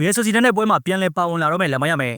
ရီယယ်ဆိုစီဒန်နဲ့ပွဲမှာပြန်လည်ပါဝင်လာတော့မယ်လက်မရမယ်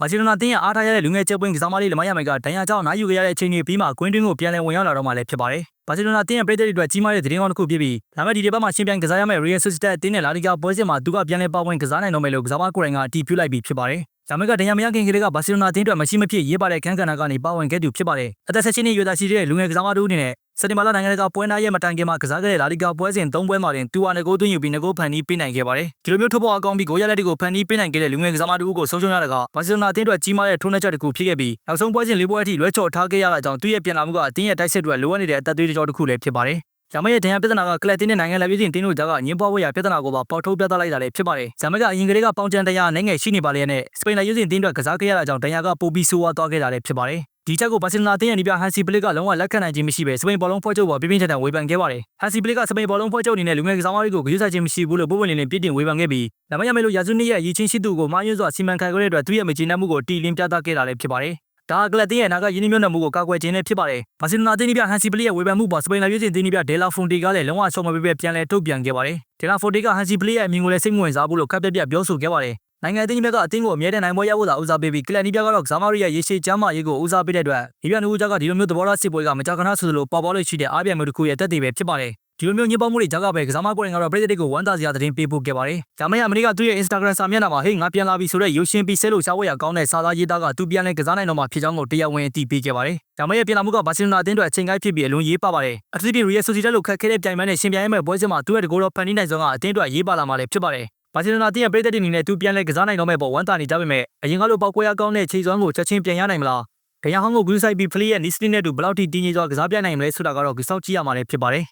ဘာစီလိုနာတင်းရဲ့အားထားရတဲ့လူငယ်ချက်ပွင့်ကစားမလေးလက်မရမယ်ကဒဏ်ရာကြောင့်နိုင်ယူခဲ့ရတဲ့အချိန်ကြီးပြီးမှကွင်းတွင်းကိုပြန်လည်ဝင်ရောက်လာတော့မှလည်းဖြစ်ပါတယ်ဘာစီလိုနာတင်းရဲ့ပြည်သက်တွေအတွက်ကြီးမားတဲ့သတင်းကောင်းတစ်ခုဖြစ်ပြီးဒါမဲ့ဒီဒီဘက်မှာရှင်ပြန်ကစားရမယ့်ရီယယ်ဆိုစီဒန်အတင်းနဲ့လာလီဂါပွဲစဉ်မှာသူကပြန်လည်ပါဝင်ကစားနိုင်တော့မယ်လို့ကစားမကိုယ်တိုင်ကအတည်ပြုလိုက်ပြီးဖြစ်ပါတယ်ဒါမဲ့ကဒဏ်ရာမရခင်ကလေးကဘာစီလိုနာတင်းအတွက်မရှိမဖြစ်ရေးပါတဲ့ခန်းကဏ္ဍကနေပါဝင်ခဲ့သူဖြစ်ပါတယ်အသက်16နှစ်ရွယ်သားရှိတဲ့လူငယ်ကစားမတူအနေနဲ့စက်တင်ဘာလနိုင်ငံတကာပွဲနားရဲ့မတိုင်ခင်မှာကစားခဲ့တဲ့လာလီဂါပွဲစဉ်၃ပွဲမှာတင်တူဝါနဂိုးသွင်းယူပြီးငကိုးဖန်တီးပေးနိုင်ခဲ့ပါတယ်ဒီလိုမျိုးထုတ်ပေါ်အကောင်းပြီးဂိုးရလက်တွေကိုဖန်တီးပေးနိုင်ခဲ့တဲ့လူငယ်ကစားမတူကိုဆုံးရှုံးရတဲ့ကဘာစီလိုနာအသင်းအတွက်ကြီးမားတဲ့ထိုးနှက်ချက်တစ်ခုဖြစ်ခဲ့ပြီးနောက်ဆုံးပွဲစဉ်၄ပွဲအထိလွဲချော်ထားခဲ့ရတာကြောင့်သူ့ရဲ့ပြန်လာမှုကအသင်းရဲ့တိုက်စစ်တွေလိုအပ်နေတဲ့အသက်သွေးကြောတစ်ခုလည်းဖြစ်ပါတယ်ဂျာမရဲ့ဒဏ်ရာပြဿနာကကလပ်တင်းနဲ့နိုင်ငံလက်ပြည်ချင်းတင်းတို့ကြားကညှင်းပွားဝရပြဿနာကိုပါပေါ်ထုတ်ပြသလိုက်တာလည်းဖြစ်ပါတယ်။ဂျာမကအရင်ကလေးကပေါင်ချန်တရားနဲ့ငယ်ရှိနေပါလေနဲ့စပိန်လက်ရွေးစင်တင်းအတွက်ကစားခဲ့ရတာကြောင့်ဒဏ်ရာကပိုပြီးဆိုးဝါးသွားခဲ့တာလည်းဖြစ်ပါတယ်။ ဒီချက်ကိုဘာစီလိုနာတင်းရဲ့နေပြဟန်စီပလစ်ကလုံးဝလက်ခံနိုင်ခြင်းမရှိပဲစပိန်ဘောလုံးဖွဲ့ချုပ်ပေါ်ပြင်းပြင်းထန်ထန်ဝေဖန်ခဲ့ပါတယ်။ဟန်စီပလစ်ကစပိန်ဘောလုံးဖွဲ့ချုပ်အနေနဲ့လူငယ်ကစားမတွေကိုဂရုစိုက်ခြင်းမရှိဘူးလို့ပုံပွင့်လင်းလင်းပြစ်တင်ဝေဖန်ခဲ့ပြီးဒါမှမဟုတ်ရာဇုနှစ်ရဲ့ရည်ချင်းရှိသူကိုမာယွန်းစွာစီမံခန့်ခွဲတဲ့အတွက်သူ့ရဲ့မကျေနပ်မှုကိုတီလင်းပြသခဲ့တာလည်းဖြစ်ပါတယ်။ဒါကလပ်တင်းရဲ့နာကယင်းနှမျိုးနမှုကိုကာကွယ်ခြင်းနဲ့ဖြစ်ပါတယ်။ဘာစီလိုနာတင်းနီးပြဟန်စီပလီရဲ့ဝေဖန်မှုပေါ်စပိန်လာရွေးစင်တင်းနီးပြဒေလာဖွန်တီကလည်းလုံးဝရှော့မပေးပဲပြန်လဲထုတ်ပြန်ခဲ့ပါတယ်။ဒေလာဖွန်တီကဟန်စီပလီရဲ့အမြင်ကိုလည်းစိတ်မဝင်စားဘူးလို့ခပ်ပြက်ပြက်ပြောဆိုခဲ့ပါတယ်။ နိုင်ငံအသင်းကြီးဘက်ကအသင်းကိုအမြဲတမ်းနိုင်ပွဲရဖို့သာဦးစားပေးပြီးကလန်နီးပြကတော့ဇာမာရီရဲ့ရေရှည်ချမ်းမာရေးကိုဦးစားပေးတဲ့အတွက်ဒီပြနူးကြားကဒီလိုမျိုးသဘောထားစစ်ပွဲကမကြာခဏဆိုသလိုပေါ်ပေါ်လေးရှိတဲ့အားပြမျိုးတစ်ခုရဲ့တက်တည်ပဲဖြစ်ပါတယ်။ဒီလိုမျိုးညစ်ပေါမှုတွေကြားကပဲကစားမကိုယ်ရင်ကတော့ပြည်သက်တွေကိုဝမ်းသာစရာသတင်းပေးပို့ခဲ့ပါတယ်။ဒါမှမဟုတ်အမေရိကသူ့ရဲ့ Instagram စာမျက်နှာမှာဟေးငါပြန်လာပြီဆိုတဲ့ရုပ်ရှင်ပြီးဆဲလို့ရှားဝဲရကောင်းတဲ့စာသားရေးသားကသူပြန်လဲကစားနိုင်တော့မှဖြစ်ကြောင်းကိုတရားဝင်အတည်ပြုခဲ့ပါတယ်။ဒါမှမဟုတ်ပြန်လာမှုကဘာစီလိုနာအသင်းအတွက်အချိန်ကိုက်ဖြစ်ပြီးအလွန်ရေးပါပါတယ်။အထူးသဖြင့် Real Sociedad လို့ခက်ခဲတဲ့ပြိုင်ပွဲနဲ့ရှင်ပြိုင်ရမယ့်ပွဲစဉ်မှာသူ့ရဲ့တကောတော့ဖန်တီးနိုင်ဆုံးကအသင်းအတွက်ရေးပါလာမှလည်းဖြစ်ပါတယ်။ ဘာစီလိုနာတင်းရဲ့ပြည်သက်တွေအနေနဲ့သူပြန်လဲကစားနိုင်တော့မဲ့ပေါ်ဝမ်းသာနေကြပေမဲ့အရင်ကလိုပောက်ကွဲရကောင်းတဲ့ချိန်စွမ်းကိုချက်ချင်းပြန်ရနိုင်မလား။ဒရန်ဟောင်းကိုဂူးဆိုင်ပြီးဖလီရဲ့နီစတင်နဲ့တူဘယ်လောက်ထိတင်းကြီးစွာကစားပြနိုင်မလဲဆိုတာကတော့ကြစောက်ကြည့်ရမှာလည်းဖြစ်ပါတယ်။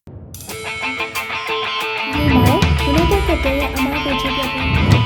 ဒီမှာ United ကတည်းကအမားကိုချပြပေး